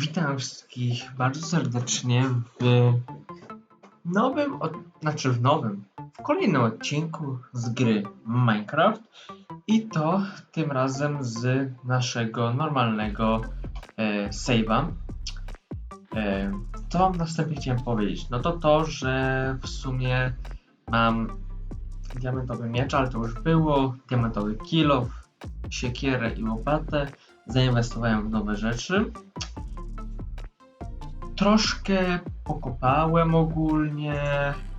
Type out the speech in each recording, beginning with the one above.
Witam wszystkich bardzo serdecznie w nowym, od, znaczy w nowym, w kolejnym odcinku z gry Minecraft i to tym razem z naszego normalnego e, save'a. E, co wam na wstępie chciałem powiedzieć? No to to, że w sumie mam diamentowy miecz, ale to już było, diamentowy kilof, siekierę i łopatę. Zainwestowałem w nowe rzeczy troszkę pokopałem ogólnie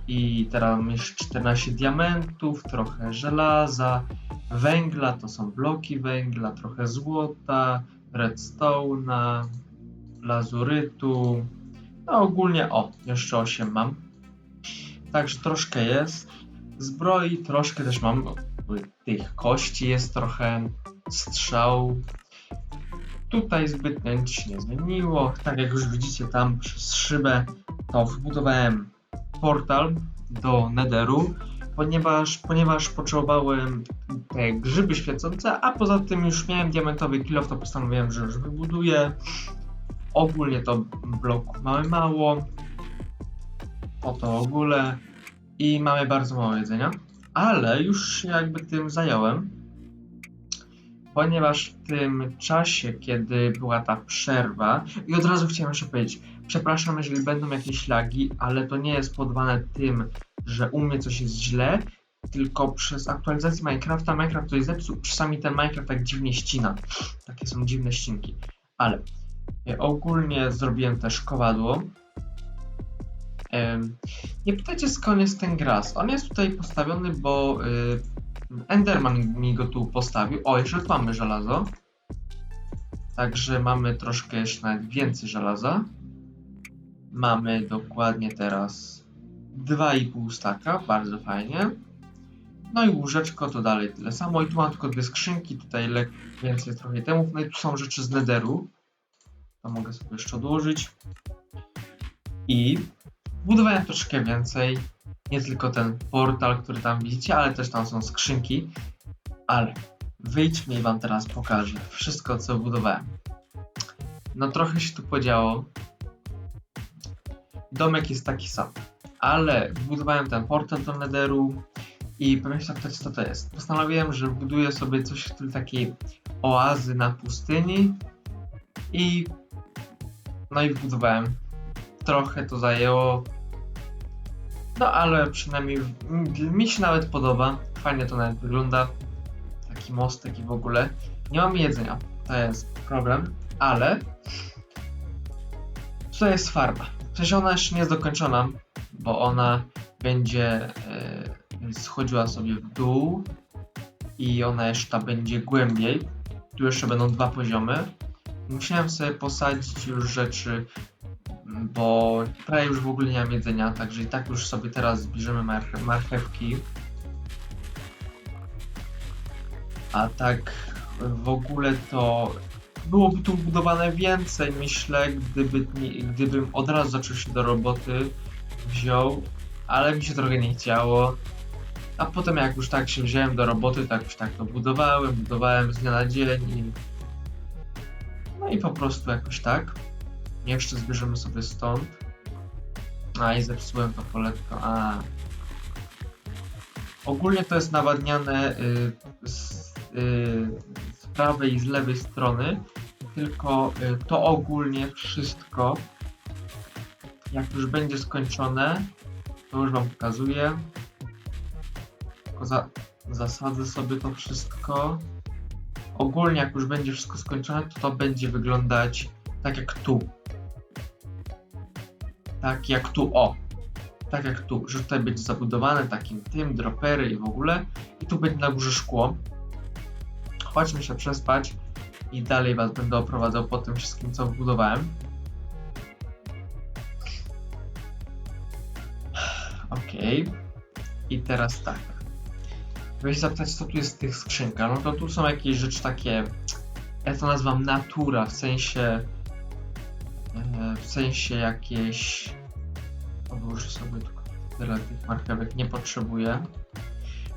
i teraz mam już 14 diamentów, trochę żelaza, węgla, to są bloki węgla, trochę złota, redstone'a, lazurytu, no ogólnie o, jeszcze 8 mam. Także troszkę jest. Zbroi troszkę też mam, tych kości jest trochę, strzał, Tutaj zbytnio nic się nie zmieniło. Tak jak już widzicie tam przez szybę, to wbudowałem portal do Netheru, ponieważ, ponieważ potrzebowałem te grzyby świecące, a poza tym już miałem diamentowy kilof, to postanowiłem, że już wybuduję. Ogólnie to bloków mamy mało. Po to ogóle. I mamy bardzo mało jedzenia. Ale już się jakby tym zająłem ponieważ w tym czasie, kiedy była ta przerwa, i od razu chciałem jeszcze powiedzieć, przepraszam, jeżeli będą jakieś lagi, ale to nie jest powodowane tym, że u mnie coś jest źle, tylko przez aktualizację Minecrafta, Minecraft coś zepsuł, czasami ten Minecraft tak dziwnie ścina. Takie są dziwne ścinki. Ale e, ogólnie zrobiłem też kowadło. Nie pytajcie skąd jest ten gras. On jest tutaj postawiony, bo y, Enderman mi go tu postawił. O, jeszcze tu mamy żelazo. Także mamy troszkę jeszcze nawet więcej żelaza. Mamy dokładnie teraz 2,5 staka, bardzo fajnie. No i łóżeczko to dalej tyle samo. I tu mam tylko dwie skrzynki, tutaj więcej trochę temu. No i tu są rzeczy z netheru. To mogę sobie jeszcze odłożyć. I budowałem troszkę więcej nie tylko ten portal, który tam widzicie, ale też tam są skrzynki. Ale wyjdźmy i wam teraz pokażę wszystko, co budowałem. No trochę się tu podziało. Domek jest taki sam, ale budowałem ten portal do Netheru i się zapytać, co to jest. Postanowiłem, że buduję sobie coś w stylu takiej oazy na pustyni i no i wbudowałem. Trochę to zajęło, no ale przynajmniej mi się nawet podoba. Fajnie to nawet wygląda. Taki mostek i w ogóle. Nie mam jedzenia. To jest problem, ale tutaj jest farma. Przecież ona jeszcze nie jest dokończona, bo ona będzie yy, schodziła sobie w dół i ona jeszcze będzie głębiej. Tu jeszcze będą dwa poziomy. Musiałem sobie posadzić już rzeczy bo prawie już w ogóle nie mam jedzenia, także i tak już sobie teraz zbierzemy marchew marchewki. A tak w ogóle to byłoby tu budowane więcej, myślę, gdyby, gdybym od razu zaczął się do roboty wziął, ale mi się trochę nie chciało. A potem jak już tak się wziąłem do roboty, tak już tak to budowałem, budowałem z dnia na dzień i... No i po prostu jakoś tak. Jeszcze zbierzemy sobie stąd. A i zepsułem to poletko. A. Ogólnie to jest nawadniane y, z, y, z prawej i z lewej strony. Tylko y, to ogólnie wszystko, jak już będzie skończone, to już Wam pokazuję. Tylko za, zasadzę sobie to wszystko. Ogólnie jak już będzie wszystko skończone, to to będzie wyglądać tak jak tu. Tak jak tu, o. Tak jak tu, że tutaj będzie zabudowane takim tym, dropery i w ogóle. I tu będzie na górze szkło. Chodźmy się przespać i dalej Was będę oprowadzał po tym wszystkim, co wbudowałem. Ok. I teraz tak. Weź zapytać, co tu jest w tych skrzynkach. No to tu są jakieś rzeczy takie, ja to nazywam natura, w sensie w sensie jakieś odłożę sobie tylko tyle tych nie potrzebuję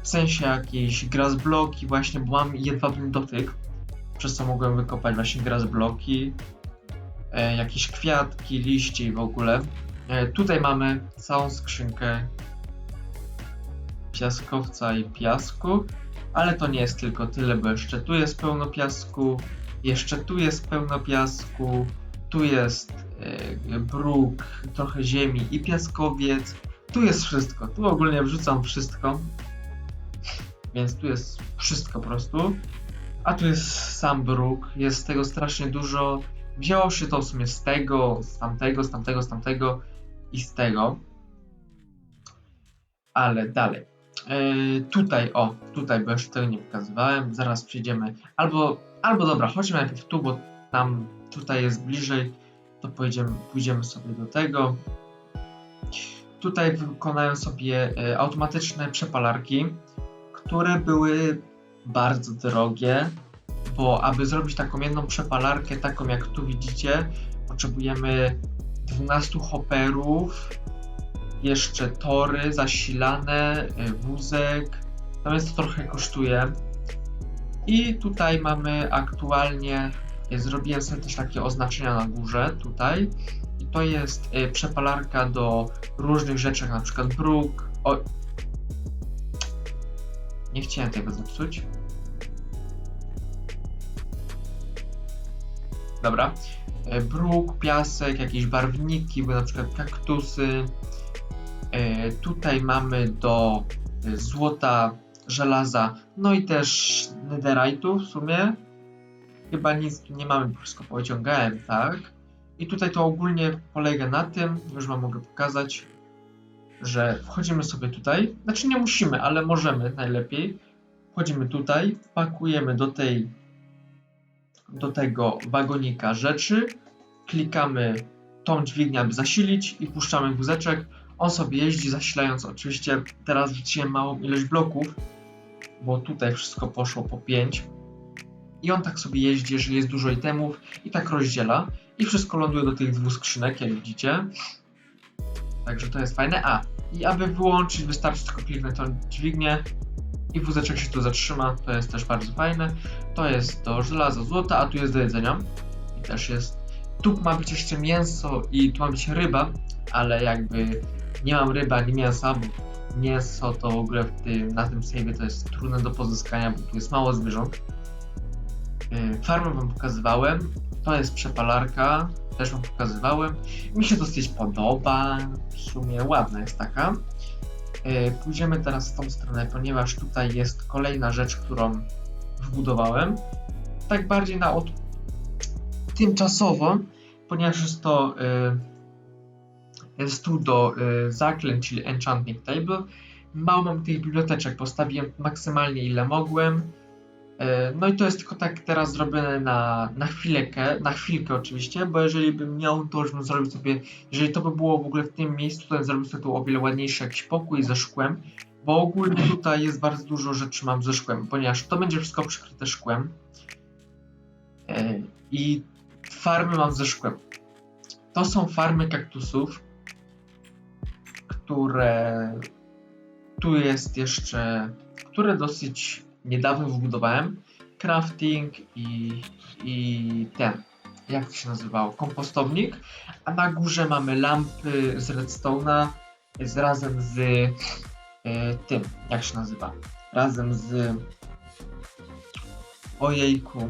w sensie jakieś grass bloki właśnie, bo mam jedwabny dotyk przez co mogłem wykopać właśnie grass bloki e, jakieś kwiatki, liście i w ogóle. E, tutaj mamy całą skrzynkę piaskowca i piasku, ale to nie jest tylko tyle, bo jeszcze tu jest pełno piasku, jeszcze tu jest pełno piasku, tu jest bruk, trochę ziemi i piaskowiec. Tu jest wszystko. Tu ogólnie wrzucam wszystko. Więc tu jest wszystko po prostu. A tu jest sam bruk. Jest tego strasznie dużo. Wzięło się to w sumie z tego, z tamtego, z tamtego, z tamtego i z tego. Ale dalej. E, tutaj, o, tutaj, bo jeszcze tego nie pokazywałem. Zaraz przejdziemy. Albo, albo dobra, chodźmy najpierw tu, bo tam tutaj jest bliżej. To pojedziemy, pójdziemy sobie do tego. Tutaj wykonają sobie e, automatyczne przepalarki, które były bardzo drogie, bo aby zrobić taką jedną przepalarkę, taką jak tu widzicie, potrzebujemy 12 hopperów, jeszcze tory zasilane, y, wózek, więc to trochę kosztuje. I tutaj mamy aktualnie, zrobiłem sobie też takie oznaczenia na górze, tutaj. I to jest y, przepalarka do różnych rzeczy, na przykład bruk. O... Nie chciałem tego zepsuć. Dobra. E, Bruk, piasek, jakieś barwniki, bo na przykład kaktusy. E, Tutaj mamy do złota, żelaza, no i też netherite'u w sumie. Chyba nic nie mamy, bo wszystko pociągałem, tak? I tutaj to ogólnie polega na tym, już wam mogę pokazać, że wchodzimy sobie tutaj, znaczy nie musimy, ale możemy najlepiej. Wchodzimy tutaj, pakujemy do tej do tego wagonika rzeczy, klikamy tą dźwignię, aby zasilić i puszczamy wózeczek. On sobie jeździ, zasilając oczywiście, teraz wrzuciłem małą ilość bloków, bo tutaj wszystko poszło po 5. I on tak sobie jeździ, jeżeli jest dużo itemów i tak rozdziela. I wszystko ląduje do tych dwóch skrzynek, jak widzicie. Także to jest fajne. A, i aby wyłączyć, wystarczy tylko kliknąć tą dźwignię i wózeczek się tu zatrzyma. To jest też bardzo fajne. To jest do żelaza, złota, a tu jest do jedzenia. I też jest. Tu ma być jeszcze mięso i tu ma być ryba, ale jakby nie mam ryby ani mięsa, bo mięso to w ogóle w tym, na tym save'ie to jest trudne do pozyskania, bo tu jest mało zwierząt. Yy, Farmę wam pokazywałem. To jest przepalarka, też wam pokazywałem. Mi się dosyć podoba, w sumie ładna jest taka. Yy, Pójdziemy teraz w tą stronę, ponieważ tutaj jest kolejna rzecz, którą wbudowałem. Tak bardziej na od... tymczasowo, ponieważ jest to yy, jest tu do yy, zaklęć, czyli Enchanting Table. Mało mam tych biblioteczek, postawiłem maksymalnie ile mogłem. Yy, No i to jest tylko tak teraz zrobione na, na chwilkę, na chwilkę oczywiście, bo jeżeli bym miał, to już bym zrobił sobie, jeżeli to by było w ogóle w tym miejscu, to bym zrobił sobie tu o wiele ładniejszy jakiś pokój ze szkłem, bo ogólnie tutaj jest bardzo dużo rzeczy mam ze szkłem, ponieważ to będzie wszystko przykryte szkłem. E, I farmy mam ze szkłem. To są farmy kaktusów, które tu jest jeszcze, które dosyć niedawno wybudowałem. Crafting i, i ten, jak to się nazywało, kompostownik, a na górze mamy lampy z redstone'a z razem z e, tym, jak się nazywa, razem z ojejku,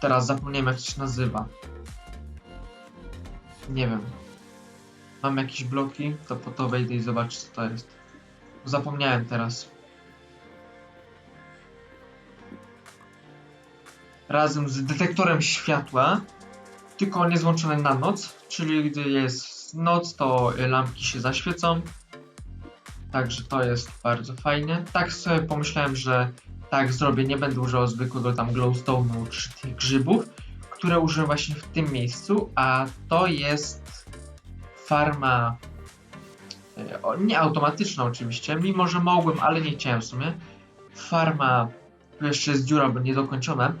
teraz zapomniałem jak to się nazywa, nie wiem, mam jakieś bloki, to po to wejdę i zobaczę co to jest, zapomniałem teraz. Razem z detektorem światła, tylko on jest włączony na noc, czyli gdy jest noc, to lampki się zaświecą. Także to jest bardzo fajne. Tak sobie pomyślałem, że tak zrobię, nie będę używał zwykłego tam glowstone'u czy tych grzybów, które użyłem właśnie w tym miejscu, a to jest farma o, nie automatyczna oczywiście, mimo że mogłem, ale nie chciałem w sumie. Farma, tu jeszcze jest dziura, bo niedokończona.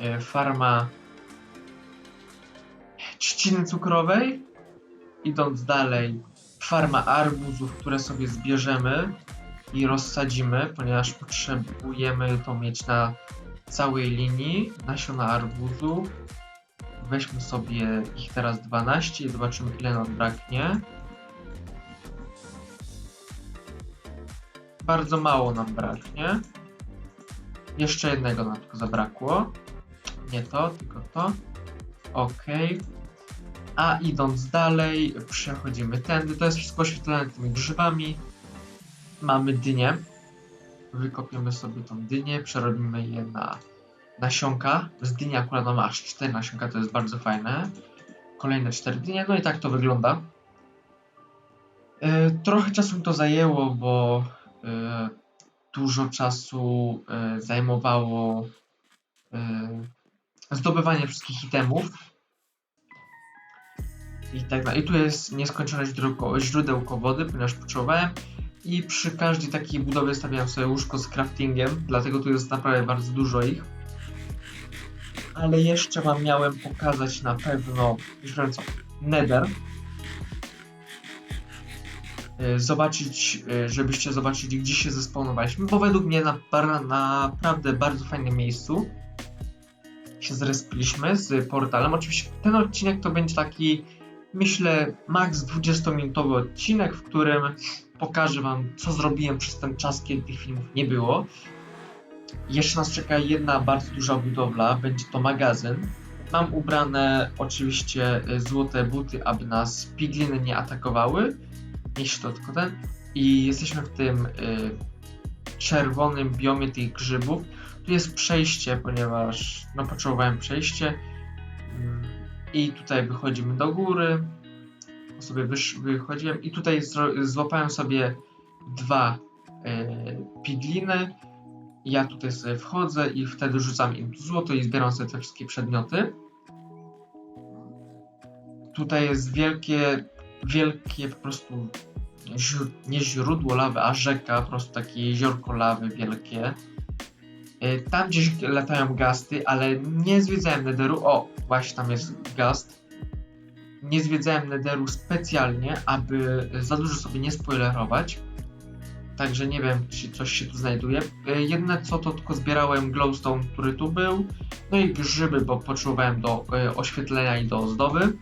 Y, Farma trzciny cukrowej. Idąc dalej, farma arbuzów, które sobie zbierzemy i rozsadzimy, ponieważ potrzebujemy to mieć na całej linii nasiona arbuzu. Weźmy sobie ich teraz 12 i zobaczymy ile nam braknie. Bardzo mało nam braknie. Jeszcze jednego nam tylko zabrakło. Nie to, tylko to. Ok. A idąc dalej, przechodzimy tędy. To jest wszystko oświetlone tymi grzybami. Mamy dynię. Wykopiemy sobie tą dynię, przerobimy je na nasionka. Z dyni akurat mamy aż 4 nasionka, to jest bardzo fajne. Kolejne 4 dynie, no i tak to wygląda. E, Trochę czasu mi to zajęło, bo e, dużo czasu e, zajmowało zdobywanie wszystkich itemów. I tak dalej. I tu jest nieskończone źródełko, wody, ponieważ potrzebowałem. I przy każdej takiej budowie stawiałem sobie łóżko z craftingiem, dlatego tu jest naprawdę bardzo dużo ich. Ale jeszcze wam miałem pokazać na pewno, już co, Nether. Y, Zobaczyć, y, żebyście zobaczyli, gdzie się zespawnowaliśmy, bo według mnie na, bar- naprawdę bardzo fajnym miejscu się zrespiliśmy z portalem. Oczywiście ten odcinek to będzie taki, myślę, maks 20-minutowy odcinek, w którym pokażę wam, co zrobiłem przez ten czas, kiedy tych filmów nie było. Jeszcze nas czeka jedna bardzo duża budowla, będzie to magazyn. Mam ubrane oczywiście y, złote buty, aby nas pigliny nie atakowały. Jeśli tylko ten. I jesteśmy w tym y, czerwonym biomie tych grzybów. Jest przejście, ponieważ no, potrzebowałem przejście. Mm, I tutaj wychodzimy do góry. Sobie wychodziłem i tutaj złapałem sobie dwa y, pigliny. Ja tutaj sobie wchodzę i wtedy rzucam im złoto i zbieram sobie te wszystkie przedmioty. Tutaj jest wielkie, wielkie po prostu nie źródło lawy, a rzeka, po prostu takie jeziorko lawy wielkie. Y, Tam gdzieś latają gasty, ale nie zwiedzałem Netheru. O, właśnie tam jest gast. Nie zwiedzałem Netheru specjalnie, aby za dużo sobie nie spoilerować. Także nie wiem, czy coś się tu znajduje. Y, Jedne co to tylko zbierałem glowstone, który tu był. No i grzyby, bo potrzebowałem do y, oświetlenia i do ozdoby.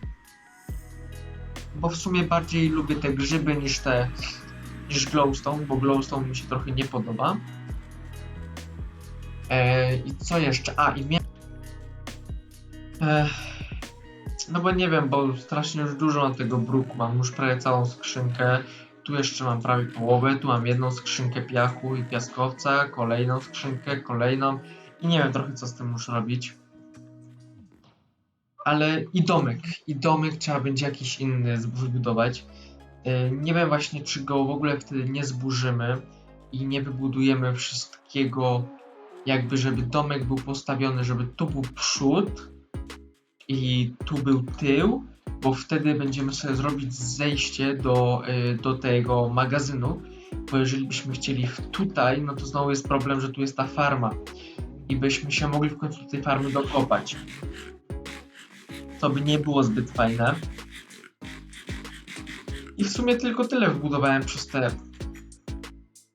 Bo w sumie bardziej lubię te grzyby niż te niż glowstone, bo glowstone mi się trochę nie podoba. E, I co jeszcze? A, i mia... Ech, no bo nie wiem, bo strasznie już dużo mam tego bruku, mam już prawie całą skrzynkę. Tu jeszcze mam prawie połowę, tu mam jedną skrzynkę piachu i piaskowca, kolejną skrzynkę, kolejną i nie wiem trochę co z tym muszę robić. Ale i domek, i domek trzeba będzie jakiś inny zbudować. E, Nie wiem właśnie czy go w ogóle wtedy nie zburzymy i nie wybudujemy wszystkiego jakby żeby domek był postawiony, żeby tu był przód i tu był tył, bo wtedy będziemy sobie zrobić zejście do, y, do tego magazynu, bo jeżeli byśmy chcieli tutaj, no to znowu jest problem, że tu jest ta farma i byśmy się mogli w końcu tej farmy dokopać. To by nie było zbyt fajne. I w sumie tylko tyle wbudowałem przez te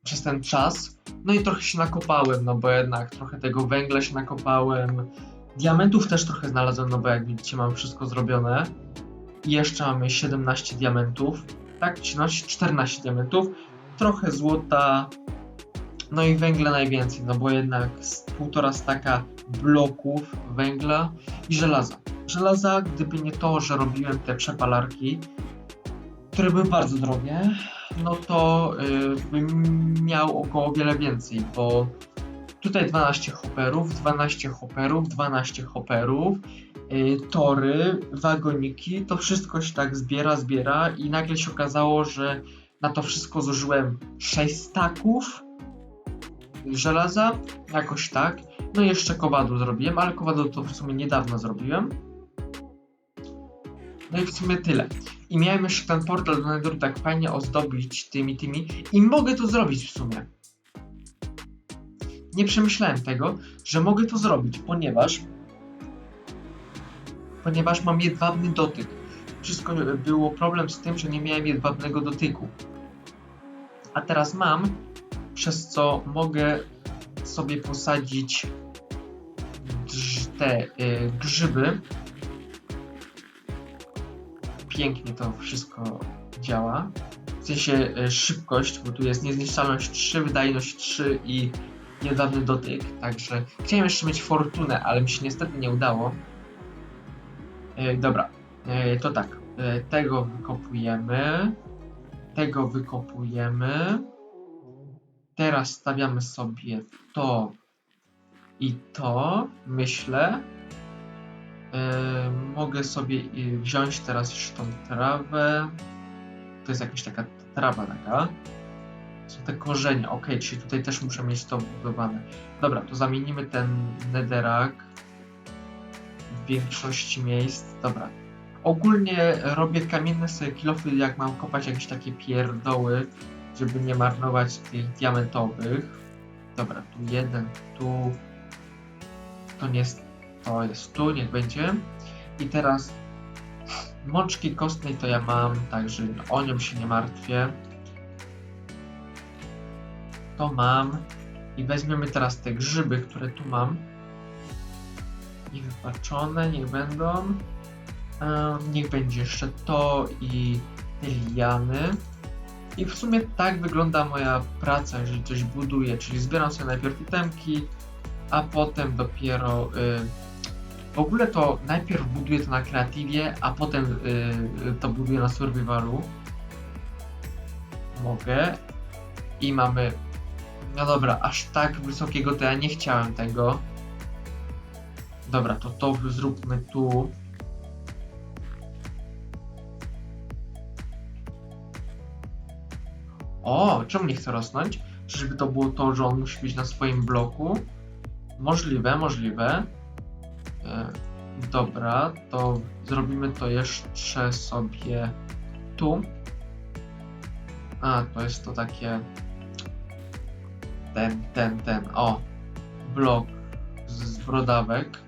przez ten czas. No i trochę się nakopałem, no bo jednak trochę tego węgla się nakopałem. Diamentów też trochę znalazłem, no bo jak widzicie mam wszystko zrobione. I jeszcze mamy 17 diamentów. Tak, 13, 14 diamentów. Trochę złota. No i węgla najwięcej, no bo jednak półtora staka bloków węgla i żelaza. Żelaza, gdyby nie to, że robiłem te przepalarki, które były bardzo drogie, no to y, bym miał około wiele więcej, bo tutaj 12 hopperów, 12 hopperów, 12 hopperów, y, tory, wagoniki, to wszystko się tak zbiera, zbiera i nagle się okazało, że na to wszystko zużyłem 6 staków żelaza, jakoś tak. No i jeszcze kowadło zrobiłem, ale kowadło to w sumie niedawno zrobiłem. No i w sumie tyle. I miałem jeszcze ten portal do Netheru tak fajnie ozdobić tymi, tymi i mogę to zrobić w sumie. Nie przemyślałem tego, że mogę to zrobić, ponieważ ponieważ mam jedwabny dotyk. Wszystko było problem z tym, że nie miałem jedwabnego dotyku. A teraz mam, przez co mogę sobie posadzić te y, grzyby. Pięknie to wszystko działa. W sensie y, szybkość, bo tu jest niezniszczalność 3, wydajność 3 i niedawny dotyk. Także chciałem jeszcze mieć fortunę, ale mi się niestety nie udało. Y, dobra, y, to tak. Tego wykopujemy. Tego wykopujemy. Teraz stawiamy sobie to i to, myślę. Yy, mogę sobie y, wziąć teraz jeszcze tą trawę. To jest jakaś taka trawa taka. Są te korzenie, ok, czyli tutaj też muszę mieć to budowane. Dobra, to zamienimy ten nederak w większości miejsc. Dobra. Ogólnie robię kamienne sobie kilofy, jak mam kopać jakieś takie pierdoły, żeby nie marnować tych diamentowych. Dobra, tu jeden, tu. To nie jest. To jest tu, niech będzie. I teraz mączki kostnej to ja mam, także o nią się nie martwię. To mam. I weźmiemy teraz te grzyby, które tu mam. I wypaczone, niech będą. Em, niech będzie jeszcze to i te liany. I w sumie tak wygląda moja praca, jeżeli coś buduję, czyli zbieram sobie najpierw itemki, a potem dopiero. Y, w ogóle to najpierw buduję to na kreatywie, a potem y, y, to buduję na survivalu. Mogę. I mamy. No dobra, aż tak wysokiego to ja nie chciałem tego. Dobra, to to zróbmy tu. O, czemu nie chce rosnąć? Czyżby to było to, że on musi być na swoim bloku? Możliwe, możliwe. E, dobra, to zrobimy to jeszcze sobie tu. A, to jest to takie... Ten, ten, ten, o. Blok z, brodawek.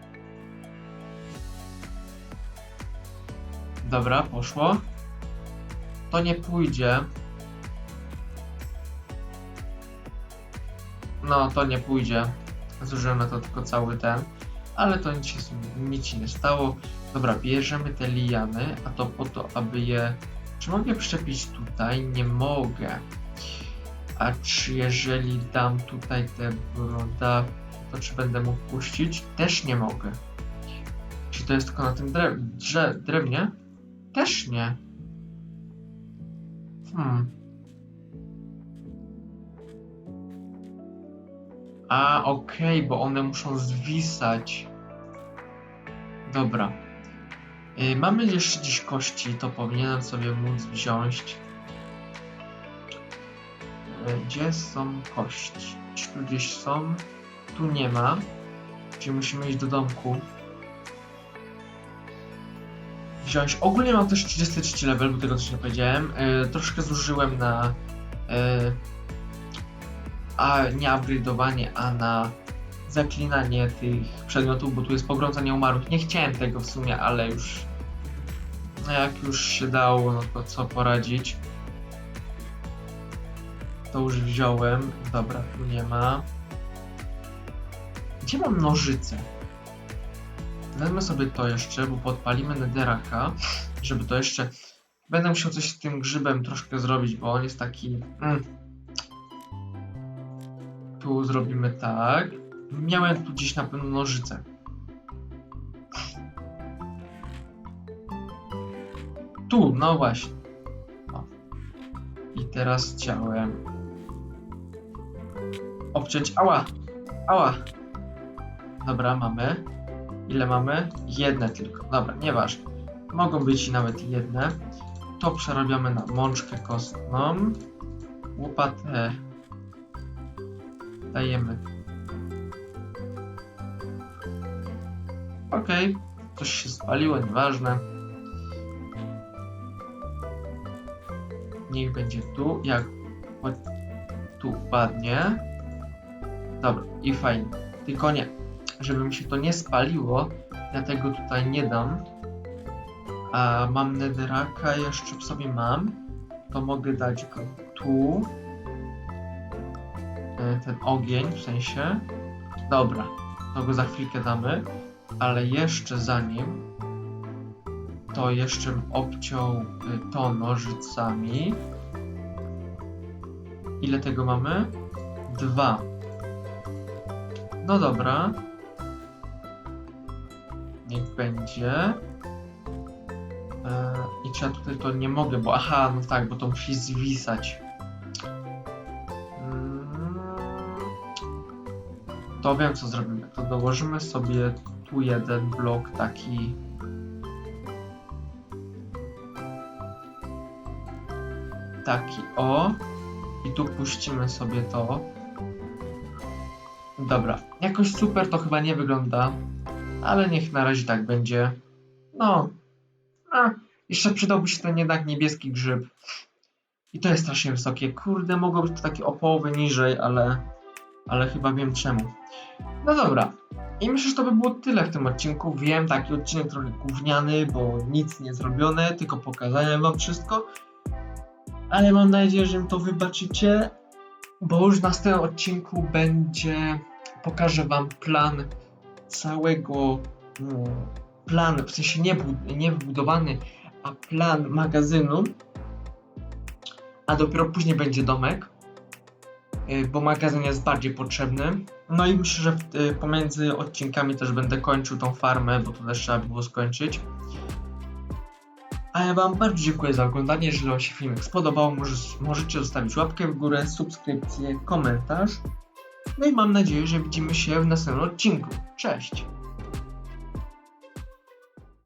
Dobra, poszło. To nie pójdzie. No, to nie pójdzie. Zużyłem na to tylko cały ten. Ale to nic się, nic się nie stało. Dobra, bierzemy te liany, a to po to, aby je... Czy mogę przyczepić tutaj? Nie mogę. A czy jeżeli dam tutaj te broda, to czy będę mógł puścić? Też nie mogę. Czy to jest tylko na tym drew drze drewnie? Też nie. Hmm. A, okej, bo one muszą zwisać. Dobra. Y, mamy jeszcze dziś kości, to powinienem sobie móc wziąć. Y, gdzie są kości? Czy tu gdzieś są? Tu nie ma. Czyli musimy iść do domku. Wziąć. Ogólnie mam też 33 level, bo tego też nie powiedziałem. Y, troszkę zużyłem na. Y, a nie upgrade'owanie, a na zaklinanie tych przedmiotów, bo tu jest pogrącanie umarłych. Nie chciałem tego w sumie, ale już no jak już się dało, no to co poradzić. To już wziąłem. Dobra, tu nie ma. Gdzie mam nożyce? Wezmę sobie to jeszcze, bo podpalimy netheraka, żeby to jeszcze... Będę musiał coś z tym grzybem troszkę zrobić, bo on jest taki... Mm, tu zrobimy tak. Miałem tu gdzieś na pewno nożyce. Tu, no właśnie. O. I teraz chciałem obciąć. Ała! Ała! Dobra, mamy. Ile mamy? Jedne tylko. Dobra, nieważne. Mogą być i nawet jedne. To przerabiamy na mączkę kostną. Łopatę dajemy. Okej, coś się spaliło, nieważne. Niech będzie tu, jak tu ładnie. Dobra, i fajnie. Tylko nie, żeby mi się to nie spaliło, ja tego tutaj nie dam. A mam netheraka, jeszcze w sobie mam. To mogę dać go tu ten ogień w sensie. Dobra, to go za chwilkę damy. Ale jeszcze zanim, to jeszcze obciął y, to nożycami. Ile tego mamy? Dwa. No dobra. Niech będzie. E, I czy ja tutaj to nie mogę, bo aha, no tak, bo to musi zwisać. To wiem co zrobimy. To dołożymy sobie tu jeden blok taki. Taki o. I tu puścimy sobie to. Dobra, jakoś super to chyba nie wygląda, ale niech na razie tak będzie. No, a, jeszcze przydałby się ten jednak niebieski grzyb. I to jest strasznie wysokie. Kurde, mogło być to takie o połowę niżej, ale, ale chyba wiem czemu. No dobra. I myślę, że to by było tyle w tym odcinku. Wiem, taki odcinek trochę gówniany, bo nic nie zrobione, tylko pokazałem wam wszystko. Ale mam nadzieję, że mi to wybaczycie, bo już w następnym odcinku będzie, pokażę wam plan całego, mm, plan, w sensie nie, nie wybudowany, a plan magazynu, a dopiero później będzie domek, bo magazyn jest bardziej potrzebny. No i myślę, że y, pomiędzy odcinkami też będę kończył tą farmę, bo to też trzeba było skończyć. A ja Wam bardzo dziękuję za oglądanie. Jeżeli Wam się filmik spodobał, możecie zostawić łapkę w górę, subskrypcję, komentarz. No i mam nadzieję, że widzimy się w następnym odcinku. Cześć!